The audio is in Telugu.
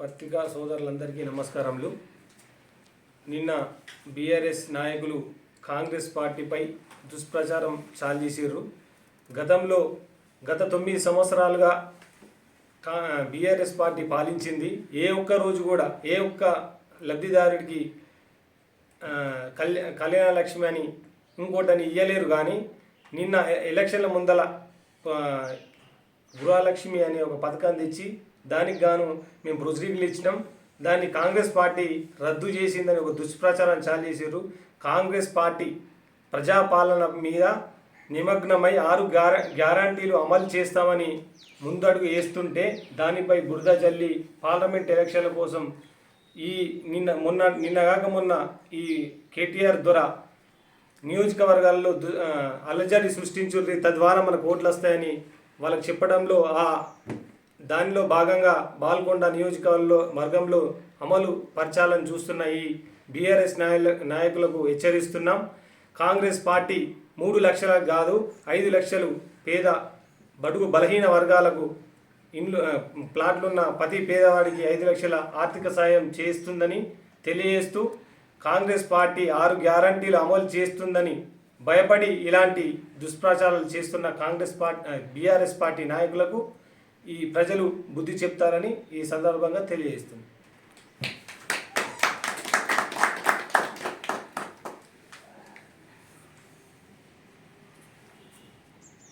పత్రికా సోదరులందరికీ నమస్కారములు. నిన్న బీఆర్ఎస్ నాయకులు కాంగ్రెస్ పార్టీపై దుష్ప్రచారం చాల్చేసారు గతంలో గత తొమ్మిది సంవత్సరాలుగా కా బీఆర్ఎస్ పార్టీ పాలించింది. ఏ ఒక్క రోజు కూడా ఏ ఒక్క లబ్ధిదారుడికి ఆ, కళ్యాణ కళ్యాణ లక్ష్మి అని ఇంకోటని ఇయ్యలేరు కానీ నిన్న ఎలక్షన్ల ముందల గృహలక్ష్మి అనే ఒక పథకాన్ని తెచ్చి దానికి గాను మేము ప్రొసీడింగ్లు ఇచ్చినాం. దాన్ని కాంగ్రెస్ పార్టీ రద్దు చేసిందని ఒక దుష్ప్రచారం చాలు చేసారు కాంగ్రెస్ పార్టీ ప్రజాపాలన మీద నిమగ్నమై ఆరు గ్యార గ్యారంటీలు అమలు చేస్తామని ముందడుగు వేస్తుంటే దానిపై బురద జల్లి పార్లమెంట్ ఎలక్షన్ల కోసం ఈ నిన్న మొన్న నిన్న కాక మొన్న ఈ కేటీఆర్ దొర నియోజకవర్గాల్లో దు- అలజడి సృష్టించుర్రి. తద్వారా మనకు ఓట్లు వస్తాయని వాళ్ళకి చెప్పడంలో ఆ దానిలో భాగంగా బాల్కొండ నియోజకవర్గంలో వర్గంలో అమలు పరచాలని చూస్తున్న ఈ బీఆర్ఎస్ నాయ నాయకులకు హెచ్చరిస్తున్నాం. కాంగ్రెస్ పార్టీ మూడు లక్షల కాదు ఐదు లక్షలు పేద బడుగు బలహీన వర్గాలకు ఇండ్లు ప్లాట్లున్న ప్రతి పేదవాడికి ఐదు లక్షల ఆర్థిక సాయం చేస్తుందని తెలియజేస్తూ కాంగ్రెస్ పార్టీ ఆరు గ్యారంటీలు అమలు చేస్తుందని భయపడి ఇలాంటి దుష్ప్రచారాలు చేస్తున్న కాంగ్రెస్ పార్టీ బీఆర్ఎస్ పార్టీ నాయకులకు ఈ ప్రజలు బుద్ధి చెప్తారని ఈ సందర్భంగా తెలియజేస్తుంది